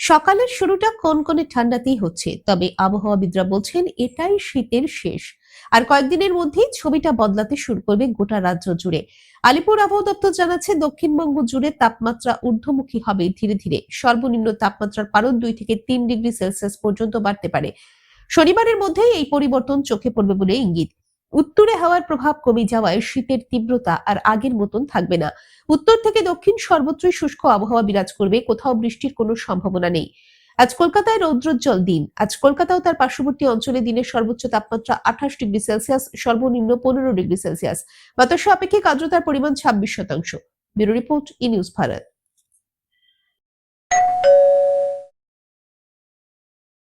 সকালের শুরুটা কোন কনকনে ঠান্ডাতেই হচ্ছে? তবে আবহাওয়াবিদরা বলছেন, এটাই শীতের শেষ। আর কয়েকদিনের মধ্যেই ছবিটা বদলাতে শুরু করবে গোটা রাজ্য জুড়ে। আলিপুর আবহাওয়া দপ্তর জানাচ্ছে, দক্ষিণবঙ্গ জুড়ে তাপমাত্রা ঊর্ধ্বমুখী হবে ধীরে ধীরে। সর্বনিম্ন তাপমাত্রার পারদ দুই থেকে তিন ডিগ্রি সেলসিয়াস পর্যন্ত বাড়তে পারে। শনিবারের মধ্যেই এই পরিবর্তন চোখে পড়বে বলে ইঙ্গিত। উত্তরে হাওয়ার প্রভাব কমে যাওয়ায় শীতের তীব্রতা আর আগের মতন থাকবে না। উত্তর থেকে দক্ষিণ সর্বত্রই শুষ্ক আবহাওয়া বিরাজ করবে, কোথাও বৃষ্টির কোনো সম্ভাবনা নেই। আজ কলকাতায় রৌদ্রোজ্জ্বল দিন। আজ কলকাতাও তার পার্শ্ববর্তী অঞ্চলে দিনের সর্বোচ্চ তাপমাত্রা আঠাশ ডিগ্রি সেলসিয়াস, সর্বনিম্ন পনেরো ডিগ্রি সেলসিয়াস। বাতাসে আপেক্ষিক আর্দ্রতার পরিমাণ ছাব্বিশ শতাংশ। Bureau report, E news Bharat.